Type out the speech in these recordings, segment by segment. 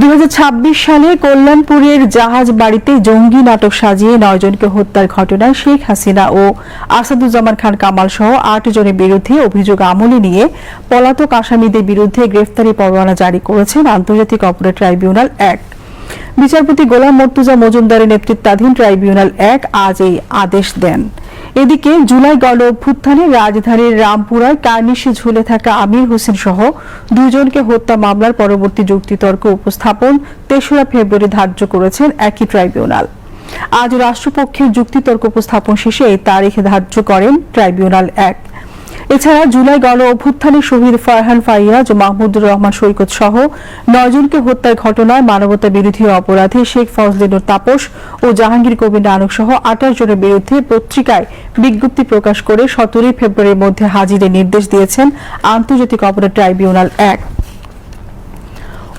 দু হাজার ছাব্বিশ সালে কল্যাণপুরের জাহাজ বাড়িতে জঙ্গি নাটক সাজিয়ে নয়জনকে হত্যার ঘটনায় শেখ হাসিনা ও আসাদুজ্জামান খান কামাল সহ আট জনের বিরুদ্ধে অভিযোগ আমলে নিয়ে পলাতক আসামিদের বিরুদ্ধে গ্রেফতারি পরোয়ানা জারি করেছেন আন্তর্জাতিক অপরাধ ট্রাইব্যুনাল এক। বিচারপতি গোলাম মর্তুজা মজুমদারের নেতৃত্বাধীন ট্রাইব্যুনাল এক আজ এই আদেশ দেন। এদিকে জুলাই গণ অভ্যুত্থানে রাজধানীর রামপুরায় কার্নিশে ঝুলে থাকা আমির হোসেন সহ দুজনকে হত্যা মামলার পরবর্তী যুক্তিতর্ক উপস্থাপন তেসরা ফেব্রুয়ারি ধার্য করেছেন একই ট্রাইব্যুনাল। আজ রাষ্ট্রপক্ষের যুক্তিতর্ক উপস্থাপন শেষে এই তারিখ ধার্য করেন ট্রাইব্যুনাল এক। এছাড়া জুলাই গণ অভ্যুত্থানে শহীদ ফারহান ফাইয়াজ ও মাহমুদুর রহমান সৈকত সহ নয়জনকে হত্যার ঘটনায় মানবতা বিরোধী অপরাধে শেখ ফজলিনুর তাপস ও জাহাঙ্গীর কবির নানক সহ আঠাশ জনের বিরুদ্ধে পত্রিকায় বিজ্ঞপ্তি প্রকাশ করে সতেরোই ফেব্রুয়ারির মধ্যে হাজিরের নির্দেশ দিয়েছেন আন্তর্জাতিক অপরাধ ট্রাইব্যুনাল এক।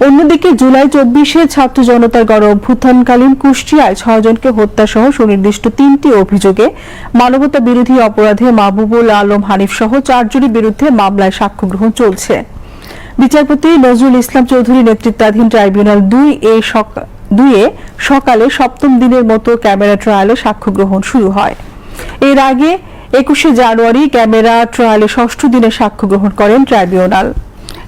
অন্যদিকে জুলাই চব্বিশে ছাত্র জনতার গণ অভ্যুত্থানকালীন কুষ্টিয়ায় ছয়জনকে হত্যা সহ সুনির্দিষ্ট তিনটি অভিযোগে মানবতা বিরোধী অপরাধে মাহবুবুল আলম হানিফ সহ চারজনের বিরুদ্ধে মামলায় সাক্ষ্য গ্রহণ চলছে। বিচারপতি নজরুল ইসলাম চৌধুরী নেতৃত্বাধীন ট্রাইব্যুনাল দুই এ দুইয়ে সকালে সপ্তম দিনের মতো ক্যামেরা ট্রায়ালে সাক্ষ্য গ্রহণ শুরু হয়। এর আগে একুশে জানুয়ারি ক্যামেরা ট্রায়ালে ষষ্ঠ দিনে সাক্ষ্য গ্রহণ করেন ট্রাইব্যুনাল।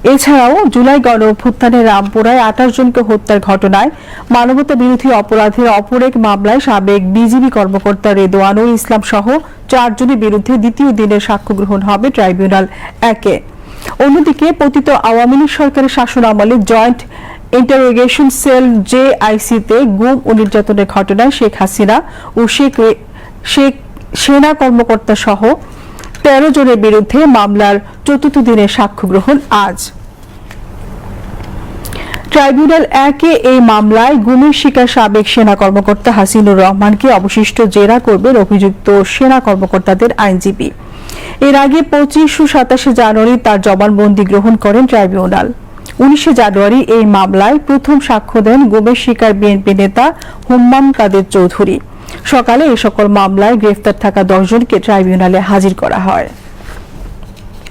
এছাড়াও জুলাই গণ অভ্যুত্থানে রামপুরায় আঠাশ জনকে হত্যার ঘটনায় মানবতা বিরোধী অপরাধের অপর এক মামলায় সাবেক বিজিবি কর্মকর্তা রেদোয়ানুল ইসলাম সহ চারজনের বিরুদ্ধে দ্বিতীয় দিনের সাক্ষ্য গ্রহণ হবে ট্রাইব্যুনাল একে। অন্যদিকে পতিত আওয়ামী লীগ সরকারের শাসন আমলে জয়েন্ট ইন্টারোগেশন সেল জে জেআইসিতে গুম ও নির্যাতনের ঘটনায় শেখ হাসিনা ও শেখ সেনা কর্মকর্তা সহ তেরো জনের বিরুদ্ধে মামলার চতুর্থ দিনের সাক্ষ্য গ্রহণ আজ। ট্রাইব্যুনাল একে এই মামলায় গুমের শিকার সাবেক সেনা কর্মকর্তা হাসিনুর রহমানকে অবশিষ্ট জেরা করবেন অভিযুক্ত সেনা কর্মকর্তাদের আইনজীবী। এর আগে পঁচিশ ও সাতাশে জানুয়ারি তার জবানবন্দি গ্রহণ করেন ট্রাইব্যুনাল। উনিশে জানুয়ারি এই মামলায় প্রথম সাক্ষ্য দেন গুমের শিকার বিএনপি নেতা হুম্মাম কাদের চৌধুরী। সকালে এই সকল মামলায় গ্রেফতার থাকা দশজনকে ট্রাইব্যুনালে হাজির করা হয়।